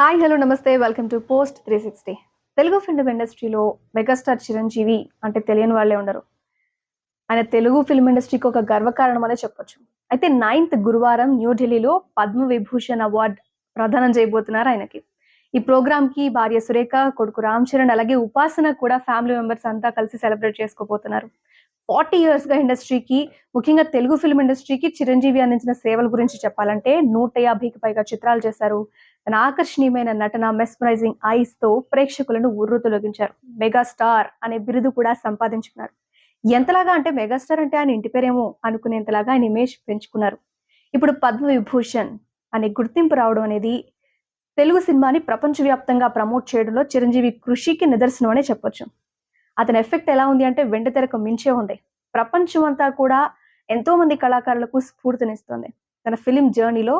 Hi hello నమస్తే. Welcome to post three sixty. Telugu film ఇండస్ట్రీలో megastar Chiranjeevi అంటే తెలియని వాళ్ళే ఉండరు. ఆయన తెలుగు ఫిల్మ్ ఇండస్ట్రీకి ఒక గర్వకారణం అనే చెప్పొచ్చు. అయితే నైన్త్ గురువారం న్యూఢిల్లీలో పద్మ విభూషణ్ అవార్డ్ ప్రదానం చేయబోతున్నారు ఆయనకి. ఈ ప్రోగ్రామ్కి భార్య సురేఖ కొడుకు రామ్ చరణ్ అలాగే ఉపాసన కూడా ఫ్యామిలీ మెంబర్స్ అంతా కలిసి సెలబ్రేట్ చేసుకోబోతున్నారు. ఫార్టీ ఇయర్స్గా ఇండస్ట్రీకి ముఖ్యంగా తెలుగు ఫిల్మ్ ఇండస్ట్రీకి చిరంజీవి అందించిన సేవల గురించి చెప్పాలంటే నూట యాభైకి పైగా చిత్రాలు చేశారు. తన ఆకర్షణీయమైన నటన మెస్మరైజింగ్ ఐస్తో ప్రేక్షకులను ఉర్రు తొలగించారు. మెగాస్టార్ అనే బిరుదు కూడా సంపాదించుకున్నారు. ఎంతలాగా అంటే మెగాస్టార్ అంటే ఆయన ఇంటి పేరేమో అనుకునేంతలాగా ఆయన ఇమేజ్ పెంచుకున్నారు. ఇప్పుడు పద్మ విభూషణ్ అనే గుర్తింపు రావడం అనేది తెలుగు సినిమాని ప్రపంచవ్యాప్తంగా ప్రమోట్ చేయడంలో చిరంజీవి కృషికి నిదర్శనం అనే చెప్పొచ్చు. అతని ఎఫెక్ట్ ఎలా ఉంది అంటే వెండితెరకు మించే ఉంది. ప్రపంచం అంతా కూడా ఎంతో మంది కళాకారులకు స్ఫూర్తినిస్తుంది. తన ఫిలిం జర్నీలో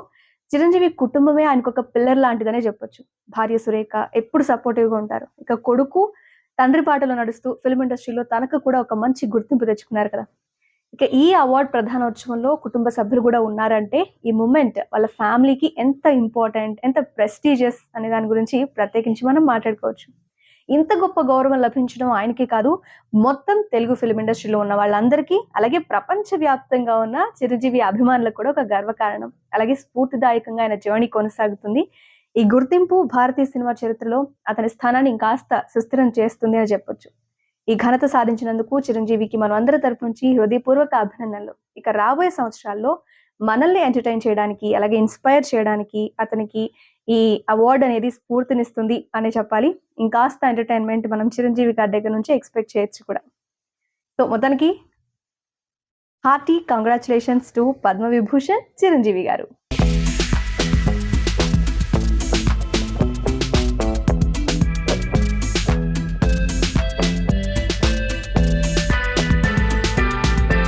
చిరంజీవి కుటుంబమే ఆయనకు ఒక పిల్లర్ లాంటిదనే చెప్పొచ్చు. భార్య సురేఖ ఎప్పుడు సపోర్టివ్గా ఉంటారు. ఇక కొడుకు తండ్రి పాటలో నడుస్తూ ఫిల్మ్ ఇండస్ట్రీలో తనకు కూడా ఒక మంచి గుర్తింపు తెచ్చుకున్నారు కదా. ఇక ఈ అవార్డ్ ప్రధానోత్సవంలో కుటుంబ సభ్యులు కూడా ఉన్నారంటే ఈ మూమెంట్ వాళ్ళ ఫ్యామిలీకి ఎంత ఇంపార్టెంట్ ఎంత ప్రెస్టీజియస్ అనే దాని గురించి ప్రత్యేకించి మనం మాట్లాడుకోవచ్చు. ఇంత గొప్ప గౌరవం లభించడం ఆయనకి కాదు మొత్తం తెలుగు ఫిల్మ్ ఇండస్ట్రీలో ఉన్న వాళ్ళందరికీ అలాగే ప్రపంచ వ్యాప్తంగా ఉన్న చిరంజీవి అభిమానులకు కూడా ఒక గర్వకారణం. అలాగే స్ఫూర్తిదాయకంగా ఆయన జర్నీ కొనసాగుతుంది. ఈ గుర్తింపు భారతీయ సినిమా చరిత్రలో అతని స్థానాన్ని ఇంకాస్త సుస్థిరం చేస్తుంది అని చెప్పొచ్చు. ఈ ఘనత సాధించినందుకు చిరంజీవికి మనం అందరి తరపు నుంచి హృదయపూర్వక అభినందనలు. ఇక రాబోయే సంవత్సరాల్లో మనల్ని ఎంటర్టైన్ చేయడానికి అలాగే ఇన్స్పైర్ చేయడానికి అతనికి ఈ అవార్డ్ అనేది స్ఫూర్తినిస్తుంది అని చెప్పాలి. ఇంకాస్త ఎంటర్టైన్మెంట్ మనం చిరంజీవి గారి దగ్గర నుంచి ఎక్స్పెక్ట్ చేయొచ్చు కూడా. సో మొత్తానికి hearty congratulations to Padma Vibhushan Chiranjeevi garu.